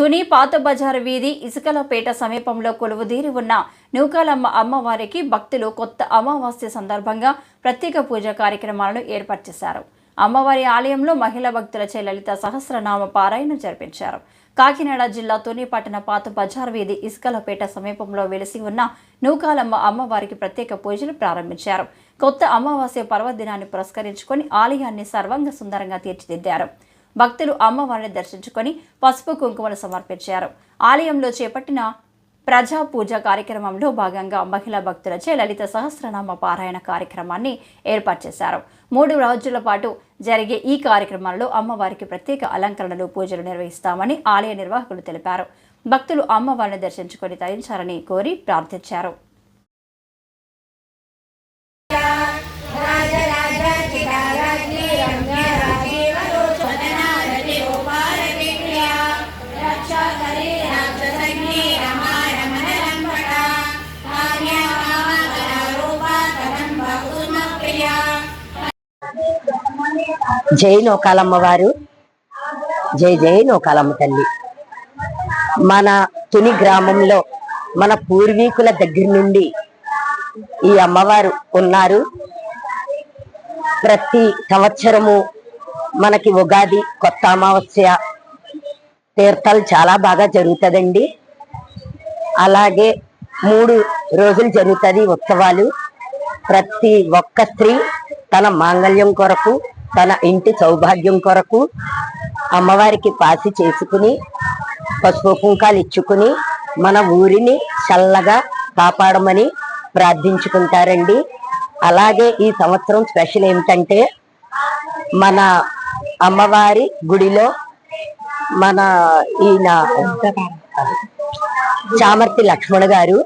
తుని పాత బజార్ వీధి ఇసుకలపేట సమీపంలో కొలువుదీరి ఉన్న నూకాలమ్మ అమ్మవారికి భక్తులు కొత్త అమావాస్య సందర్భంగా ప్రత్యేక పూజ కార్యక్రమాలను ఏర్పాటు చేశారు. అమ్మవారి ఆలయంలో మహిళా భక్తులచే లలిత సహస్రనామ పారాయణం జరిపించారు. కాకినాడ జిల్లా తుని పట్టణ పాత బజార్ వీధి ఇసుకలపేట సమీపంలో వెలిసి ఉన్న నూకాలమ్మ అమ్మవారికి ప్రత్యేక పూజలు ప్రారంభించారు. కొత్త అమావాస్య పర్వదినాన్ని పురస్కరించుకొని ఆలయాన్ని సర్వంగ సుందరంగా తీర్చిదిద్దారు. భక్తులు అమ్మవారిని దర్శించుకొని పసుపు కుంకుమలు సమర్పించారు. ఆలయంలో చేపట్టిన ప్రజా పూజ కార్యక్రమంలో భాగంగా మహిళా భక్తులచే లలిత సహస్రనామ పారాయణ కార్యక్రమాన్ని ఏర్పాటు చేశారు. మూడు రోజుల పాటు జరిగే ఈ కార్యక్రమంలో అమ్మవారికి ప్రత్యేక అలంకరణలు పూజలు నిర్వహిస్తామని ఆలయ నిర్వాహకులు తెలిపారు. భక్తులు అమ్మవారిని దర్శించుకొని తరించాలని కోరి ప్రార్థించారు. జై నోకాలమ్మ వారు. జై జై నోకాలమ్మ తల్లి. మన తుని గ్రామంలో మన పూర్వీకుల దగ్గర నుండి ఈ అమ్మవారు ఉన్నారు. ప్రతి సంవత్సరము మనకి ఉగాది కొత్త అమావాస్య తీర్థాలు చాలా బాగా జరుగుతుందండి. అలాగే మూడు రోజులు జరుగుతుంది ఉత్సవాలు. ప్రతి ఒక్క స్త్రీ తన మాంగళ్యం కొరకు తన ఇంటి సౌభాగ్యం కొరకు అమ్మవారికి పాసి చేసుకుని పసుపు కుంకాలు ఇచ్చుకుని మన ఊరిని చల్లగా కాపాడమని ప్రార్థించుకుంటారండి. అలాగే ఈ సంవత్సరం స్పెషల్ ఏమిటంటే మన అమ్మవారి గుడిలో మన ఈయన చామర్తి లక్ష్మణ్ గారు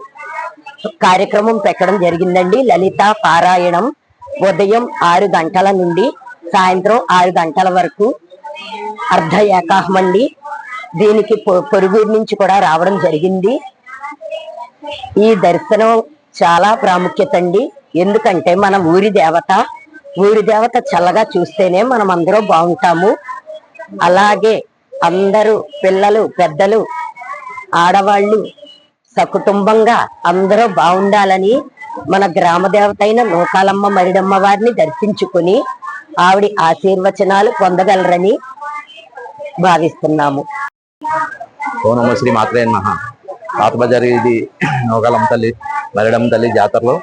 కార్యక్రమం పెట్టడం జరిగిందండి. లలిత పారాయణం ఉదయం ఆరు గంటల నుండి సాయంత్రం ఆరు గంటల వరకు అర్ధ ఏకాహమండి దీనికి పొ- పొరుగురు నుంచి కూడా రావడం జరిగింది. ఈ దర్శనం చాలా ప్రాముఖ్యత అండి. ఎందుకంటే మన ఊరి దేవత ఊరి దేవత చల్లగా చూస్తేనే మనం అందరూ బాగుంటాము. అలాగే అందరూ పిల్లలు పెద్దలు ఆడవాళ్ళు సకుటుంబంగా అందరూ బాగుండాలని మన గ్రామ దేవత అయిన నూకాలమ్మ మరిడమ్మ వారిని దర్శించుకుని ఆవిడ ఆశీర్వచనాలు పొందగలరని భావిస్తున్నాము. ఓ నమ శ్రీ మాత్రే మహా పాత బజార్ ఇది నోగాలమ్మ తల్లి మరిడమ్మ తల్లి జాతరలో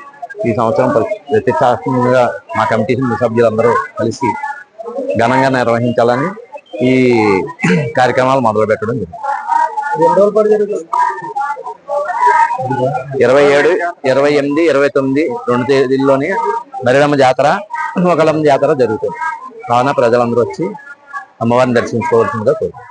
ఈ సంవత్సరం ప్ర- ప్రతిష్టాత్మకంగా మా కమిటీ సభ్యులందరూ కలిసి ఘనంగా నిర్వహించాలని ఈ కార్యక్రమాలు మొదలు పెట్టడం జరిగింది ఇరవై ఏడు ఇరవై ఎనిమిది ఇరవై తొమ్మిది రెండు తేదీల్లోని మరిడమ్మ జాతర నోగలమ్మ జాతర జరుగుతుంది. కావున ప్రజలందరూ వచ్చి అమ్మవారిని దర్శించుకోవాల్సిందిగా కోరుతుంది